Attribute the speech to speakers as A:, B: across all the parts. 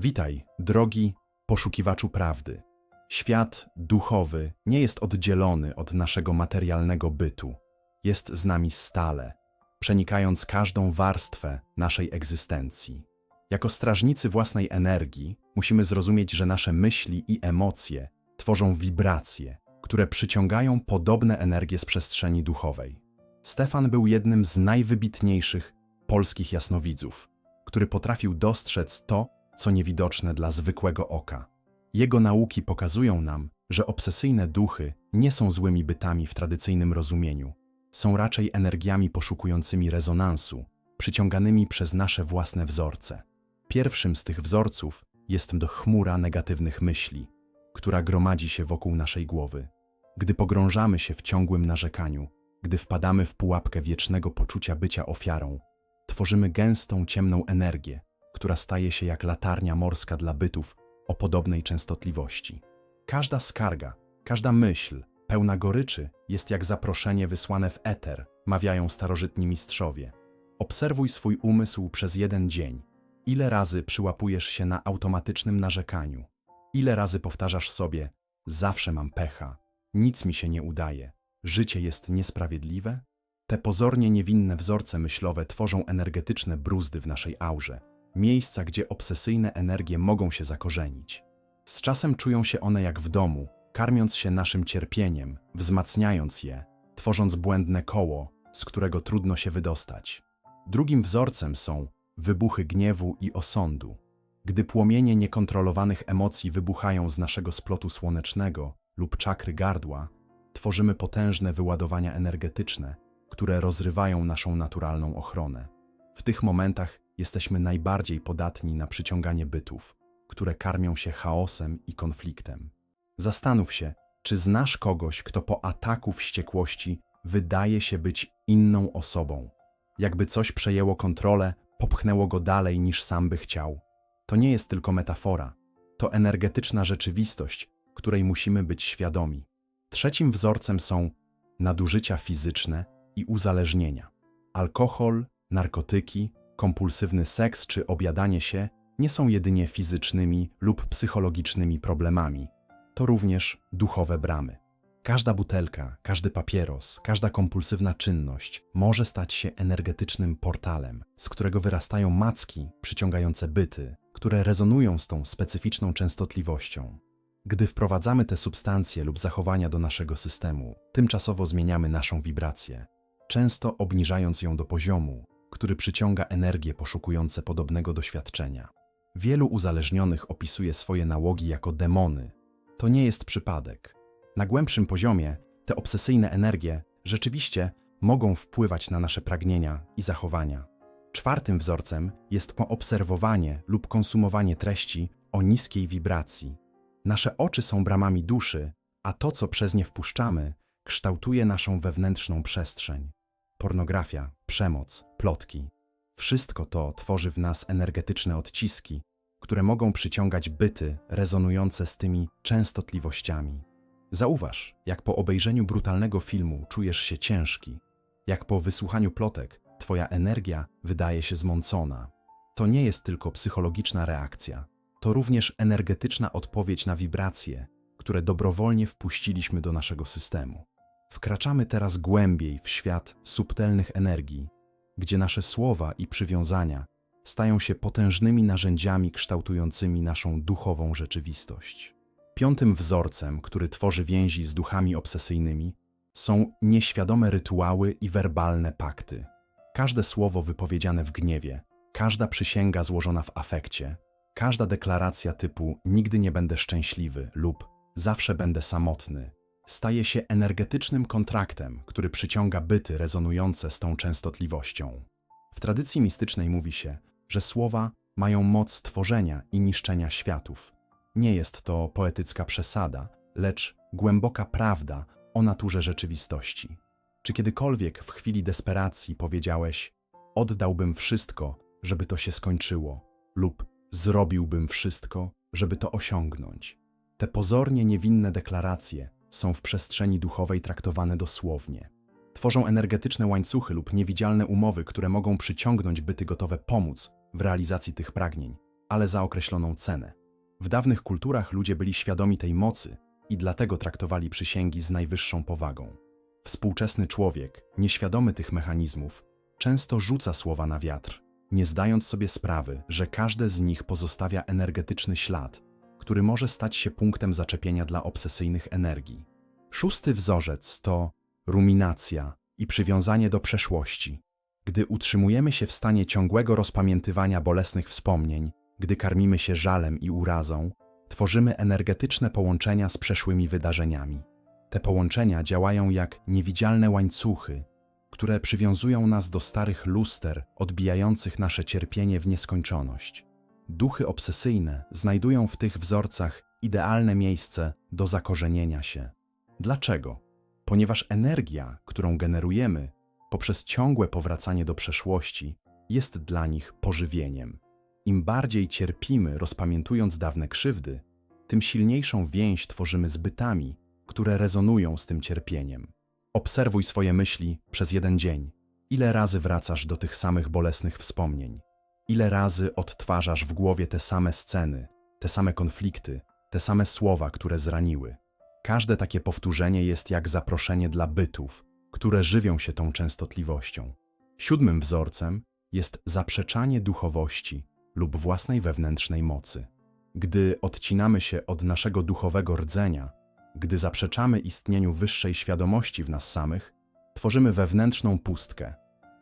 A: Witaj, drogi poszukiwaczu prawdy. Świat duchowy nie jest oddzielony od naszego materialnego bytu. Jest z nami stale, przenikając każdą warstwę naszej egzystencji. Jako strażnicy własnej energii musimy zrozumieć, że nasze myśli i emocje tworzą wibracje, które przyciągają podobne energie z przestrzeni duchowej. Stefan był jednym z najwybitniejszych polskich jasnowidzów, który potrafił dostrzec to, co niewidoczne dla zwykłego oka. Jego nauki pokazują nam, że obsesyjne duchy nie są złymi bytami w tradycyjnym rozumieniu. Są raczej energiami poszukującymi rezonansu, przyciąganymi przez nasze własne wzorce. Pierwszym z tych wzorców jest chmura negatywnych myśli, która gromadzi się wokół naszej głowy. Gdy pogrążamy się w ciągłym narzekaniu, gdy wpadamy w pułapkę wiecznego poczucia bycia ofiarą, tworzymy gęstą, ciemną energię, która staje się jak latarnia morska dla bytów o podobnej częstotliwości. Każda skarga, każda myśl, pełna goryczy, jest jak zaproszenie wysłane w eter, mawiają starożytni mistrzowie. Obserwuj swój umysł przez jeden dzień. Ile razy przyłapujesz się na automatycznym narzekaniu? Ile razy powtarzasz sobie: Zawsze mam pecha, nic mi się nie udaje, życie jest niesprawiedliwe? Te pozornie niewinne wzorce myślowe tworzą energetyczne bruzdy w naszej aurze, miejsca, gdzie obsesyjne energie mogą się zakorzenić. Z czasem czują się one jak w domu, karmiąc się naszym cierpieniem, wzmacniając je, tworząc błędne koło, z którego trudno się wydostać. Drugim wzorcem są wybuchy gniewu i osądu. Gdy płomienie niekontrolowanych emocji wybuchają z naszego splotu słonecznego lub czakry gardła, tworzymy potężne wyładowania energetyczne, które rozrywają naszą naturalną ochronę. W tych momentach jesteśmy najbardziej podatni na przyciąganie bytów, które karmią się chaosem i konfliktem. Zastanów się, czy znasz kogoś, kto po ataku wściekłości wydaje się być inną osobą. Jakby coś przejęło kontrolę, popchnęło go dalej niż sam by chciał. To nie jest tylko metafora, to energetyczna rzeczywistość, której musimy być świadomi. Trzecim wzorcem są nadużycia fizyczne i uzależnienia. Alkohol, narkotyki, kompulsywny seks czy obiadanie się nie są jedynie fizycznymi lub psychologicznymi problemami. To również duchowe bramy. Każda butelka, każdy papieros, każda kompulsywna czynność może stać się energetycznym portalem, z którego wyrastają macki przyciągające byty, które rezonują z tą specyficzną częstotliwością. Gdy wprowadzamy te substancje lub zachowania do naszego systemu, tymczasowo zmieniamy naszą wibrację, często obniżając ją do poziomu, który przyciąga energie poszukujące podobnego doświadczenia. Wielu uzależnionych opisuje swoje nałogi jako demony. To nie jest przypadek. Na głębszym poziomie te obsesyjne energie rzeczywiście mogą wpływać na nasze pragnienia i zachowania. Czwartym wzorcem jest poobserwowanie lub konsumowanie treści o niskiej wibracji. Nasze oczy są bramami duszy, a to, co przez nie wpuszczamy, kształtuje naszą wewnętrzną przestrzeń pornografia, przemoc, plotki. Wszystko to tworzy w nas energetyczne odciski, które mogą przyciągać byty rezonujące z tymi częstotliwościami. Zauważ, jak po obejrzeniu brutalnego filmu czujesz się ciężki, jak po wysłuchaniu plotek Twoja energia wydaje się zmącona. To nie jest tylko psychologiczna reakcja, to również energetyczna odpowiedź na wibracje, które dobrowolnie wpuściliśmy do naszego systemu. Wkraczamy teraz głębiej w świat subtelnych energii, gdzie nasze słowa i przywiązania stają się potężnymi narzędziami kształtującymi naszą duchową rzeczywistość. Piątym wzorcem, który tworzy więzi z duchami obsesyjnymi, są nieświadome rytuały i werbalne pakty. Każde słowo wypowiedziane w gniewie, każda przysięga złożona w afekcie, każda deklaracja typu nigdy nie będę szczęśliwy lub zawsze będę samotny staje się energetycznym kontraktem, który przyciąga byty rezonujące z tą częstotliwością. W tradycji mistycznej mówi się, że słowa mają moc tworzenia i niszczenia światów. Nie jest to poetycka przesada, lecz głęboka prawda o naturze rzeczywistości. Czy kiedykolwiek w chwili desperacji powiedziałeś: Oddałbym wszystko, żeby to się skończyło, lub zrobiłbym wszystko, żeby to osiągnąć? Te pozornie niewinne deklaracje są w przestrzeni duchowej traktowane dosłownie. Tworzą energetyczne łańcuchy lub niewidzialne umowy, które mogą przyciągnąć byty gotowe pomóc w realizacji tych pragnień. ale za określoną cenę. W dawnych kulturach ludzie byli świadomi tej mocy i dlatego traktowali przysięgi z najwyższą powagą. Współczesny człowiek, nieświadomy tych mechanizmów, często rzuca słowa na wiatr, nie zdając sobie sprawy, że każde z nich pozostawia energetyczny ślad, który może stać się punktem zaczepienia dla obsesyjnych energii. Szósty wzorzec to ruminacja i przywiązanie do przeszłości. Gdy utrzymujemy się w stanie ciągłego rozpamiętywania bolesnych wspomnień, gdy karmimy się żalem i urazą, tworzymy energetyczne połączenia z przeszłymi wydarzeniami. Te połączenia działają jak niewidzialne łańcuchy, które przywiązują nas do starych luster, odbijających nasze cierpienie w nieskończoność. Duchy obsesyjne znajdują w tych wzorcach idealne miejsce do zakorzenienia się. Dlaczego? Ponieważ energia, którą generujemy poprzez ciągłe powracanie do przeszłości, jest dla nich pożywieniem. Im bardziej cierpimy, rozpamiętując dawne krzywdy, tym silniejszą więź tworzymy z bytami, które rezonują z tym cierpieniem. Obserwuj swoje myśli przez jeden dzień. Ile razy wracasz do tych samych bolesnych wspomnień? Ile razy odtwarzasz w głowie te same sceny, te same konflikty, te same słowa, które zraniły? Każde takie powtórzenie jest jak zaproszenie dla bytów, które żywią się tą częstotliwością. Siódmym wzorcem jest zaprzeczanie duchowości lub własnej wewnętrznej mocy. Gdy odcinamy się od naszego duchowego rdzenia, gdy zaprzeczamy istnieniu wyższej świadomości w nas samych, tworzymy wewnętrzną pustkę,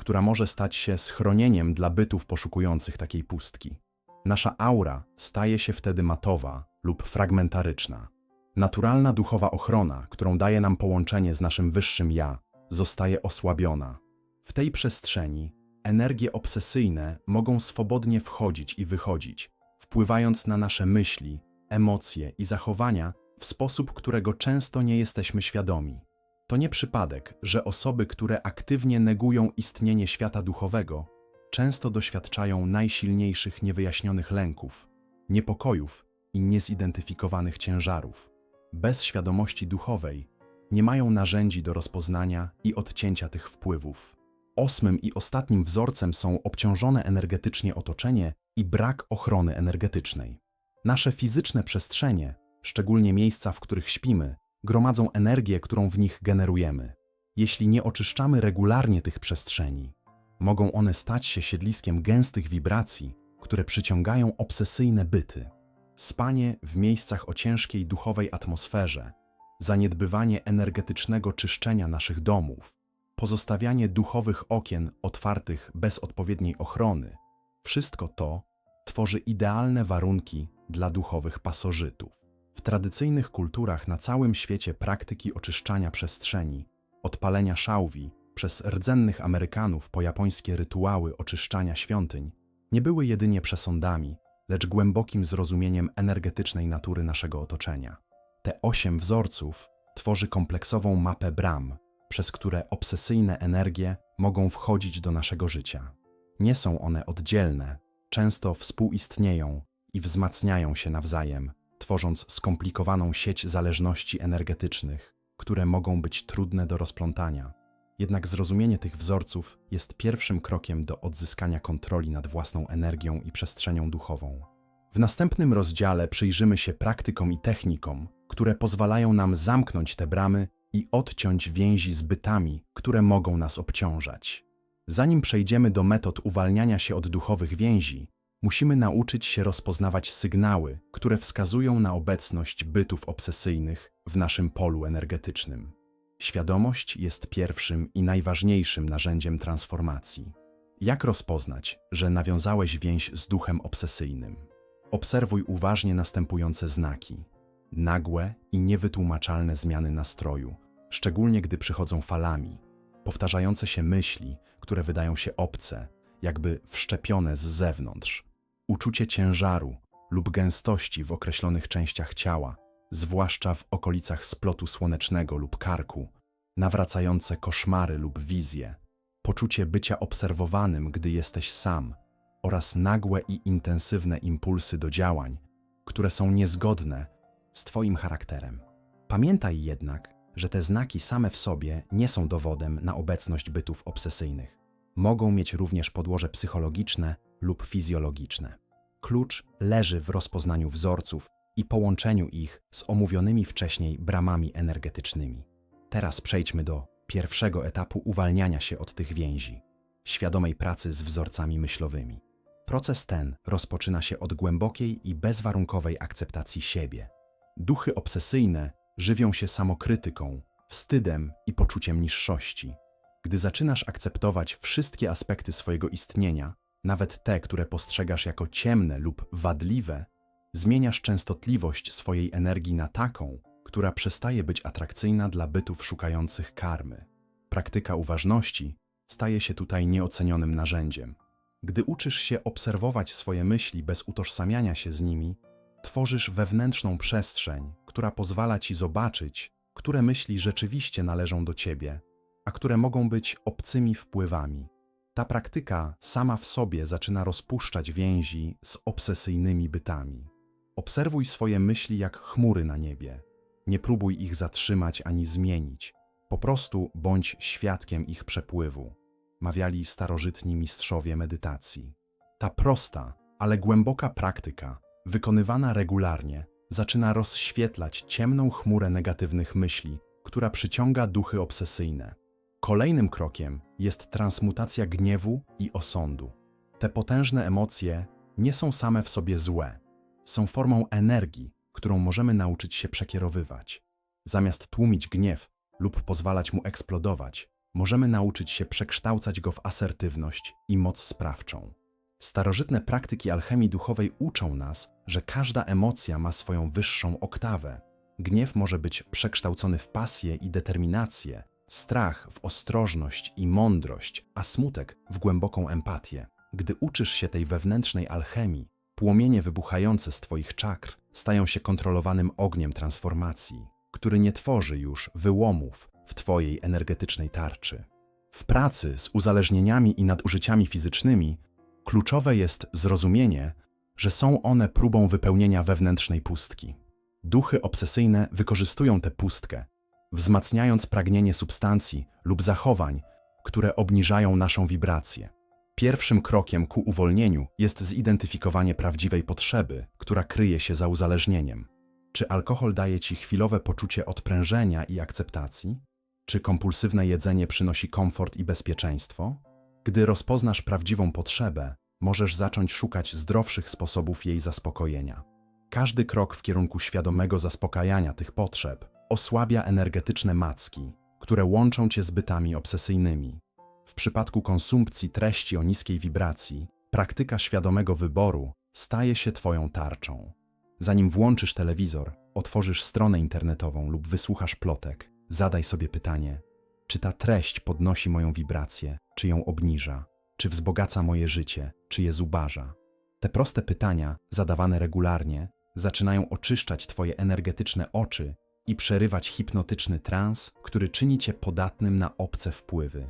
A: która może stać się schronieniem dla bytów poszukujących takiej pustki. Nasza aura staje się wtedy matowa lub fragmentaryczna. Naturalna duchowa ochrona, którą daje nam połączenie z naszym wyższym ja, zostaje osłabiona. W tej przestrzeni energie obsesyjne mogą swobodnie wchodzić i wychodzić, wpływając na nasze myśli, emocje i zachowania w sposób, którego często nie jesteśmy świadomi. To nie przypadek, że osoby, które aktywnie negują istnienie świata duchowego, często doświadczają najsilniejszych niewyjaśnionych lęków, niepokojów i niezidentyfikowanych ciężarów. Bez świadomości duchowej nie mają narzędzi do rozpoznania i odcięcia tych wpływów. Ósmym i ostatnim wzorcem są obciążone energetycznie otoczenie i brak ochrony energetycznej. Nasze fizyczne przestrzenie, szczególnie miejsca, w których śpimy, gromadzą energię, którą w nich generujemy. Jeśli nie oczyszczamy regularnie tych przestrzeni, mogą one stać się siedliskiem gęstych wibracji, które przyciągają obsesyjne byty. Spanie w miejscach o ciężkiej duchowej atmosferze, zaniedbywanie energetycznego czyszczenia naszych domów, pozostawianie duchowych okien otwartych bez odpowiedniej ochrony wszystko to tworzy idealne warunki dla duchowych pasożytów. W tradycyjnych kulturach na całym świecie praktyki oczyszczania przestrzeni, odpalenia szałwi przez rdzennych Amerykanów po japońskie rytuały oczyszczania świątyń nie były jedynie przesądami, lecz głębokim zrozumieniem energetycznej natury naszego otoczenia. Te osiem wzorców tworzy kompleksową mapę bram, przez które obsesyjne energie mogą wchodzić do naszego życia. Nie są one oddzielne, często współistnieją i wzmacniają się nawzajem, tworząc skomplikowaną sieć zależności energetycznych, które mogą być trudne do rozplątania. Jednak zrozumienie tych wzorców jest pierwszym krokiem do odzyskania kontroli nad własną energią i przestrzenią duchową. W następnym rozdziale przyjrzymy się praktykom i technikom, które pozwalają nam zamknąć te bramy i odciąć więzi z bytami, które mogą nas obciążać. Zanim przejdziemy do metod uwalniania się od duchowych więzi, musimy nauczyć się rozpoznawać sygnały, które wskazują na obecność bytów obsesyjnych w naszym polu energetycznym. Świadomość jest pierwszym i najważniejszym narzędziem transformacji. Jak rozpoznać, że nawiązałeś więź z duchem obsesyjnym? Obserwuj uważnie następujące znaki. Nagłe i niewytłumaczalne zmiany nastroju, szczególnie gdy przychodzą falami, powtarzające się myśli, które wydają się obce, jakby wszczepione z zewnątrz, uczucie ciężaru lub gęstości w określonych częściach ciała, zwłaszcza w okolicach splotu słonecznego lub karku, nawracające koszmary lub wizje, poczucie bycia obserwowanym, gdy jesteś sam, oraz nagłe i intensywne impulsy do działań, które są niezgodne z Twoim charakterem. Pamiętaj jednak, że te znaki same w sobie nie są dowodem na obecność bytów obsesyjnych. Mogą mieć również podłoże psychologiczne lub fizjologiczne. klucz leży w rozpoznaniu wzorców i połączeniu ich z omówionymi wcześniej bramami energetycznymi. Teraz przejdźmy do pierwszego etapu uwalniania się od tych więzi świadomej pracy z wzorcami myślowymi. Proces ten rozpoczyna się od głębokiej i bezwarunkowej akceptacji siebie. Duchy obsesyjne żywią się samokrytyką, wstydem i poczuciem niższości. Gdy zaczynasz akceptować wszystkie aspekty swojego istnienia, nawet te, które postrzegasz jako ciemne lub wadliwe, zmieniasz częstotliwość swojej energii na taką, która przestaje być atrakcyjna dla bytów szukających karmy. Praktyka uważności staje się tutaj nieocenionym narzędziem. Gdy uczysz się obserwować swoje myśli bez utożsamiania się z nimi, tworzysz wewnętrzną przestrzeń, która pozwala ci zobaczyć, które myśli rzeczywiście należą do ciebie, a które mogą być obcymi wpływami. Ta praktyka sama w sobie zaczyna rozpuszczać więzi z obsesyjnymi bytami. Obserwuj swoje myśli jak chmury na niebie. Nie próbuj ich zatrzymać ani zmienić. Po prostu bądź świadkiem ich przepływu, mawiali starożytni mistrzowie medytacji. Ta prosta, ale głęboka praktyka, wykonywana regularnie, zaczyna rozświetlać ciemną chmurę negatywnych myśli, która przyciąga duchy obsesyjne. Kolejnym krokiem jest transmutacja gniewu i osądu. Te potężne emocje nie są same w sobie złe, są formą energii, którą możemy nauczyć się przekierowywać. Zamiast tłumić gniew lub pozwalać mu eksplodować, możemy nauczyć się przekształcać go w asertywność i moc sprawczą. Starożytne praktyki alchemii duchowej uczą nas, że każda emocja ma swoją wyższą oktawę. Gniew może być przekształcony w pasję i determinację, strach w ostrożność i mądrość, a smutek w głęboką empatię. Gdy uczysz się tej wewnętrznej alchemii, płomienie wybuchające z Twoich czakr stają się kontrolowanym ogniem transformacji, który nie tworzy już wyłomów w Twojej energetycznej tarczy. W pracy z uzależnieniami i nadużyciami fizycznymi kluczowe jest zrozumienie, że są one próbą wypełnienia wewnętrznej pustki. Duchy obsesyjne wykorzystują tę pustkę, wzmacniając pragnienie substancji lub zachowań, które obniżają naszą wibrację. Pierwszym krokiem ku uwolnieniu jest zidentyfikowanie prawdziwej potrzeby, która kryje się za uzależnieniem. Czy alkohol daje ci chwilowe poczucie odprężenia i akceptacji? Czy kompulsywne jedzenie przynosi komfort i bezpieczeństwo? Gdy rozpoznasz prawdziwą potrzebę, możesz zacząć szukać zdrowszych sposobów jej zaspokojenia. Każdy krok w kierunku świadomego zaspokajania tych potrzeb osłabia energetyczne macki, które łączą cię z bytami obsesyjnymi. W przypadku konsumpcji treści o niskiej wibracji, praktyka świadomego wyboru staje się Twoją tarczą. Zanim włączysz telewizor, otworzysz stronę internetową lub wysłuchasz plotek, zadaj sobie pytanie: czy ta treść podnosi moją wibrację, czy ją obniża, czy wzbogaca moje życie, czy je zubaża? Te proste pytania, zadawane regularnie, zaczynają oczyszczać Twoje energetyczne oczy i przerywać hipnotyczny trans, który czyni Cię podatnym na obce wpływy.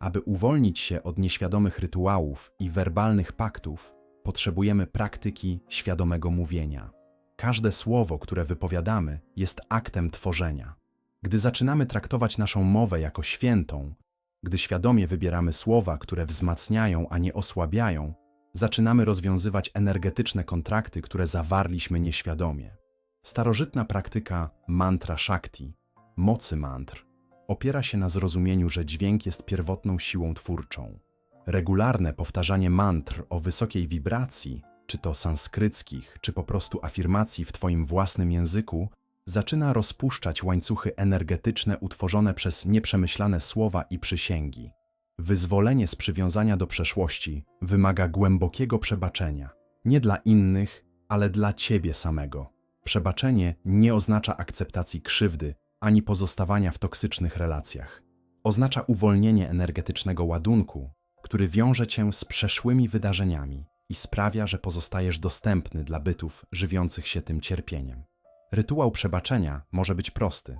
A: Aby uwolnić się od nieświadomych rytuałów i werbalnych paktów, potrzebujemy praktyki świadomego mówienia. Każde słowo, które wypowiadamy, jest aktem tworzenia. Gdy zaczynamy traktować naszą mowę jako świętą, gdy świadomie wybieramy słowa, które wzmacniają, a nie osłabiają, zaczynamy rozwiązywać energetyczne kontrakty, które zawarliśmy nieświadomie. Starożytna praktyka mantra shakti, mocy mantr, opiera się na zrozumieniu, że dźwięk jest pierwotną siłą twórczą. Regularne powtarzanie mantr o wysokiej wibracji, czy to sanskryckich, czy po prostu afirmacji w Twoim własnym języku, zaczyna rozpuszczać łańcuchy energetyczne utworzone przez nieprzemyślane słowa i przysięgi. Wyzwolenie z przywiązania do przeszłości wymaga głębokiego przebaczenia, nie dla innych, ale dla ciebie samego. Przebaczenie nie oznacza akceptacji krzywdy ani pozostawania w toksycznych relacjach. Oznacza uwolnienie energetycznego ładunku, który wiąże cię z przeszłymi wydarzeniami i sprawia, że pozostajesz dostępny dla bytów żywiących się tym cierpieniem. Rytuał przebaczenia może być prosty.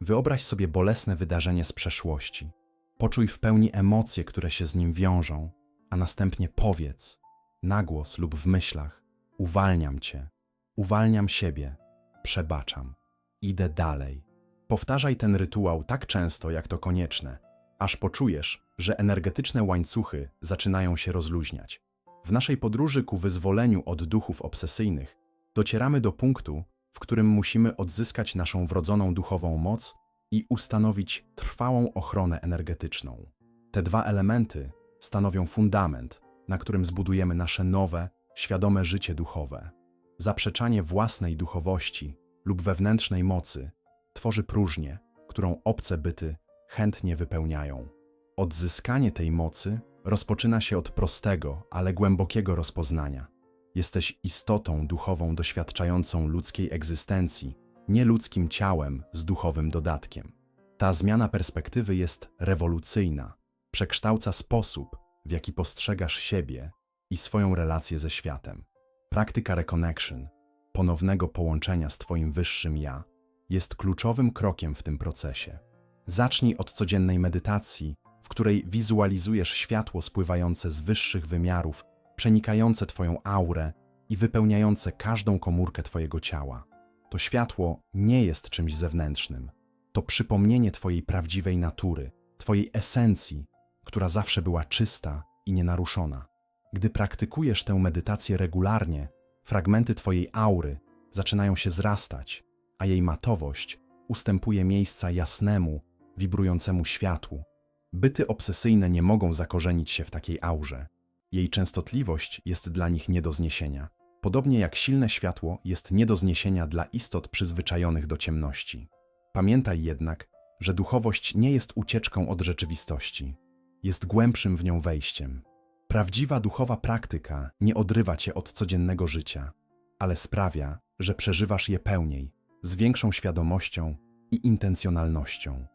A: Wyobraź sobie bolesne wydarzenie z przeszłości. Poczuj w pełni emocje, które się z nim wiążą, a następnie powiedz, na głos lub w myślach: Uwalniam cię, uwalniam siebie, przebaczam, idę dalej. Powtarzaj ten rytuał tak często, jak to konieczne, aż poczujesz, że energetyczne łańcuchy zaczynają się rozluźniać. W naszej podróży ku wyzwoleniu od duchów obsesyjnych docieramy do punktu, w którym musimy odzyskać naszą wrodzoną duchową moc i ustanowić trwałą ochronę energetyczną. Te dwa elementy stanowią fundament, na którym zbudujemy nasze nowe, świadome życie duchowe. Zaprzeczanie własnej duchowości lub wewnętrznej mocy tworzy próżnię, którą obce byty chętnie wypełniają. Odzyskanie tej mocy rozpoczyna się od prostego, ale głębokiego rozpoznania. Jesteś istotą duchową doświadczającą ludzkiej egzystencji, nie ludzkim ciałem z duchowym dodatkiem. Ta zmiana perspektywy jest rewolucyjna, przekształca sposób, w jaki postrzegasz siebie i swoją relację ze światem. Praktyka reconnection, ponownego połączenia z Twoim wyższym ja, jest kluczowym krokiem w tym procesie. Zacznij od codziennej medytacji, w której wizualizujesz światło spływające z wyższych wymiarów, przenikające Twoją aurę i wypełniające każdą komórkę Twojego ciała. To światło nie jest czymś zewnętrznym. To przypomnienie Twojej prawdziwej natury, Twojej esencji, która zawsze była czysta i nienaruszona. Gdy praktykujesz tę medytację regularnie, fragmenty Twojej aury zaczynają się zrastać, a jej matowość ustępuje miejsca jasnemu, wibrującemu światłu. Byty obsesyjne nie mogą zakorzenić się w takiej aurze. Jej częstotliwość jest dla nich nie do zniesienia. Podobnie jak silne światło jest nie do zniesienia dla istot przyzwyczajonych do ciemności. Pamiętaj jednak, że duchowość nie jest ucieczką od rzeczywistości, jest głębszym w nią wejściem. Prawdziwa duchowa praktyka nie odrywa cię od codziennego życia, ale sprawia, że przeżywasz je pełniej, z większą świadomością i intencjonalnością.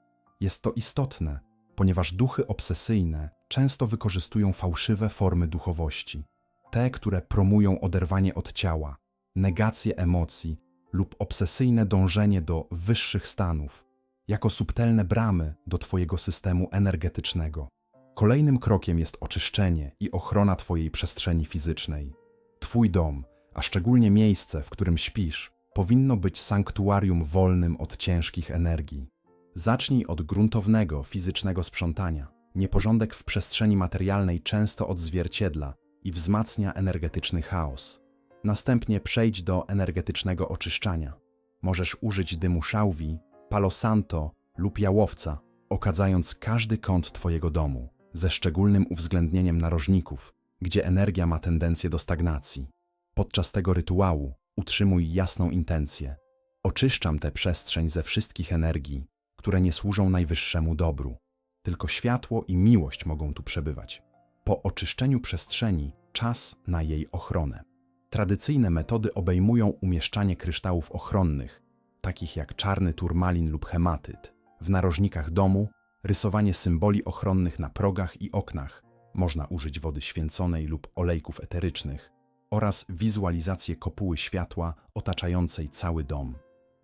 A: Jest to istotne, ponieważ duchy obsesyjne często wykorzystują fałszywe formy duchowości, te, które promują oderwanie od ciała, negację emocji lub obsesyjne dążenie do wyższych stanów, jako subtelne bramy do Twojego systemu energetycznego. Kolejnym krokiem jest oczyszczenie i ochrona Twojej przestrzeni fizycznej. Twój dom, a szczególnie miejsce, w którym śpisz, powinno być sanktuarium wolnym od ciężkich energii. Zacznij od gruntownego, fizycznego sprzątania. Nieporządek w przestrzeni materialnej często odzwierciedla i wzmacnia energetyczny chaos. Następnie przejdź do energetycznego oczyszczania. Możesz użyć dymu szałwi, palo santo lub jałowca, okadzając każdy kąt Twojego domu, ze szczególnym uwzględnieniem narożników, gdzie energia ma tendencję do stagnacji. Podczas tego rytuału utrzymuj jasną intencję. Oczyszczam tę przestrzeń ze wszystkich energii, które nie służą najwyższemu dobru. Tylko światło i miłość mogą tu przebywać. Po oczyszczeniu przestrzeni czas na jej ochronę. Tradycyjne metody obejmują umieszczanie kryształów ochronnych, takich jak czarny turmalin lub hematyt, w narożnikach domu, rysowanie symboli ochronnych na progach i oknach, można użyć wody święconej lub olejków eterycznych, oraz wizualizację kopuły światła otaczającej cały dom.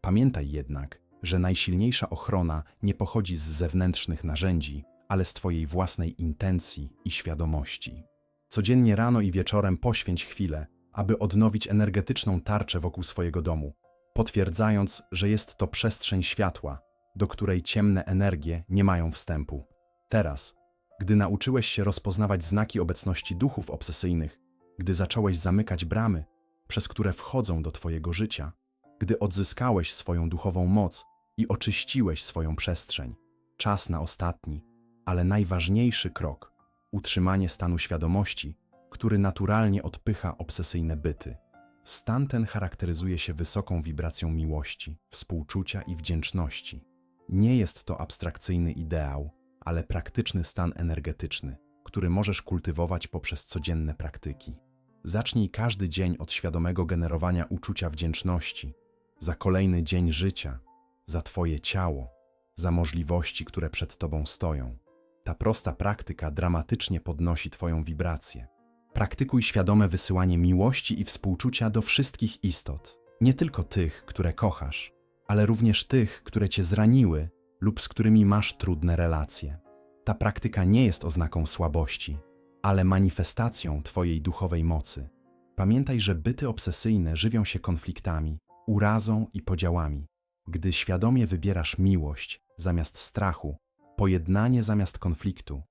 A: Pamiętaj jednak, że najsilniejsza ochrona nie pochodzi z zewnętrznych narzędzi, ale z Twojej własnej intencji i świadomości. Codziennie rano i wieczorem poświęć chwilę, aby odnowić energetyczną tarczę wokół swojego domu, potwierdzając, że jest to przestrzeń światła, do której ciemne energie nie mają wstępu. Teraz, gdy nauczyłeś się rozpoznawać znaki obecności duchów obsesyjnych, gdy zacząłeś zamykać bramy, przez które wchodzą do Twojego życia, gdy odzyskałeś swoją duchową moc i oczyściłeś swoją przestrzeń, czas na ostatni, ale najważniejszy krok utrzymanie stanu świadomości, który naturalnie odpycha obsesyjne byty. Stan ten charakteryzuje się wysoką wibracją miłości, współczucia i wdzięczności. Nie jest to abstrakcyjny ideał, ale praktyczny stan energetyczny, który możesz kultywować poprzez codzienne praktyki. Zacznij każdy dzień od świadomego generowania uczucia wdzięczności za kolejny dzień życia, za Twoje ciało, za możliwości, które przed Tobą stoją. Ta prosta praktyka dramatycznie podnosi Twoją wibrację. Praktykuj świadome wysyłanie miłości i współczucia do wszystkich istot, nie tylko tych, które kochasz, ale również tych, które Cię zraniły lub z którymi masz trudne relacje. Ta praktyka nie jest oznaką słabości, ale manifestacją Twojej duchowej mocy. Pamiętaj, że byty obsesyjne żywią się konfliktami, urazą i podziałami. Gdy świadomie wybierasz miłość zamiast strachu, pojednanie zamiast konfliktu,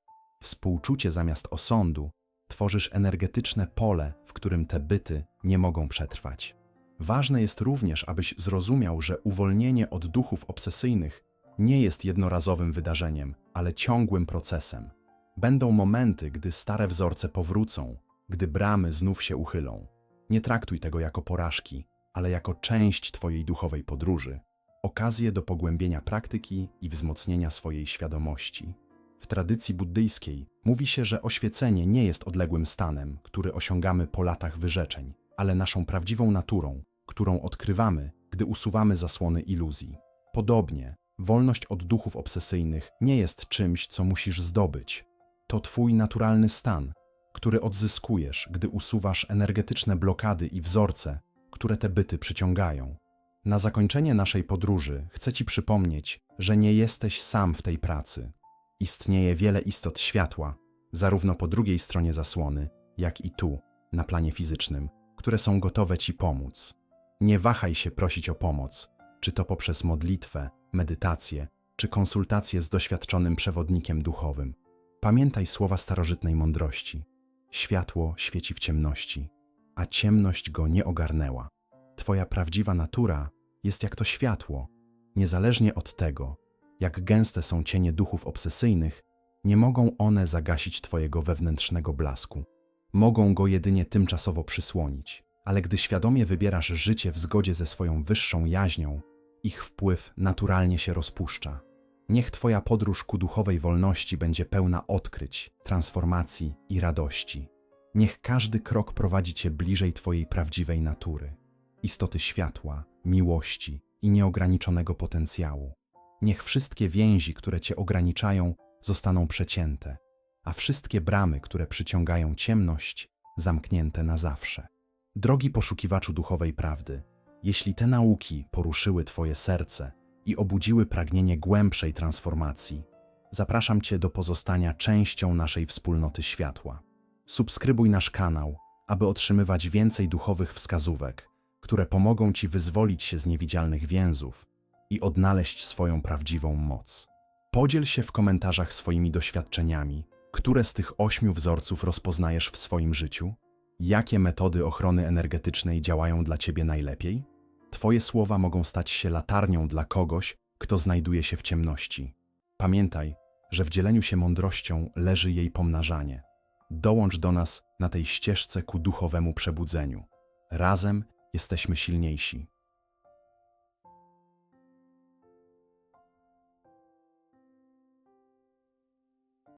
A: współczucie zamiast osądu, tworzysz energetyczne pole, w którym te byty nie mogą przetrwać. Ważne jest również, abyś zrozumiał, że uwolnienie od duchów obsesyjnych nie jest jednorazowym wydarzeniem, ale ciągłym procesem. Będą momenty, gdy stare wzorce powrócą, gdy bramy znów się uchylą. Nie traktuj tego jako porażki, ale jako część Twojej duchowej podróży, okazję do pogłębienia praktyki i wzmocnienia swojej świadomości. W tradycji buddyjskiej mówi się, że oświecenie nie jest odległym stanem, który osiągamy po latach wyrzeczeń, ale naszą prawdziwą naturą, którą odkrywamy, gdy usuwamy zasłony iluzji. Podobnie, wolność od duchów obsesyjnych nie jest czymś, co musisz zdobyć. To Twój naturalny stan, który odzyskujesz, gdy usuwasz energetyczne blokady i wzorce, które te byty przyciągają. Na zakończenie naszej podróży chcę Ci przypomnieć, że nie jesteś sam w tej pracy. Istnieje wiele istot światła, zarówno po drugiej stronie zasłony, jak i tu, na planie fizycznym, które są gotowe Ci pomóc. Nie wahaj się prosić o pomoc, czy to poprzez modlitwę, medytację, czy konsultację z doświadczonym przewodnikiem duchowym. Pamiętaj słowa starożytnej mądrości. Światło świeci w ciemności, a ciemność go nie ogarnęła. Twoja prawdziwa natura jest jak to światło, niezależnie od tego, jak gęste są cienie duchów obsesyjnych, nie mogą one zagasić Twojego wewnętrznego blasku. Mogą go jedynie tymczasowo przysłonić, ale gdy świadomie wybierasz życie w zgodzie ze swoją wyższą jaźnią, ich wpływ naturalnie się rozpuszcza. Niech Twoja podróż ku duchowej wolności będzie pełna odkryć, transformacji i radości. Niech każdy krok prowadzi Cię bliżej Twojej prawdziwej natury, istoty światła, miłości i nieograniczonego potencjału. Niech wszystkie więzi, które Cię ograniczają, zostaną przecięte, a wszystkie bramy, które przyciągają ciemność, zamknięte na zawsze. Drogi poszukiwaczu duchowej prawdy, jeśli te nauki poruszyły Twoje serce i obudziły pragnienie głębszej transformacji, zapraszam Cię do pozostania częścią naszej wspólnoty światła. Subskrybuj nasz kanał, aby otrzymywać więcej duchowych wskazówek, które pomogą Ci wyzwolić się z niewidzialnych więzów i odnaleźć swoją prawdziwą moc. Podziel się w komentarzach swoimi doświadczeniami, które z tych ośmiu wzorców rozpoznajesz w swoim życiu? Jakie metody ochrony energetycznej działają dla Ciebie najlepiej? Twoje słowa mogą stać się latarnią dla kogoś, kto znajduje się w ciemności. Pamiętaj, że w dzieleniu się mądrością leży jej pomnażanie. Dołącz do nas na tej ścieżce ku duchowemu przebudzeniu. Razem jesteśmy silniejsi.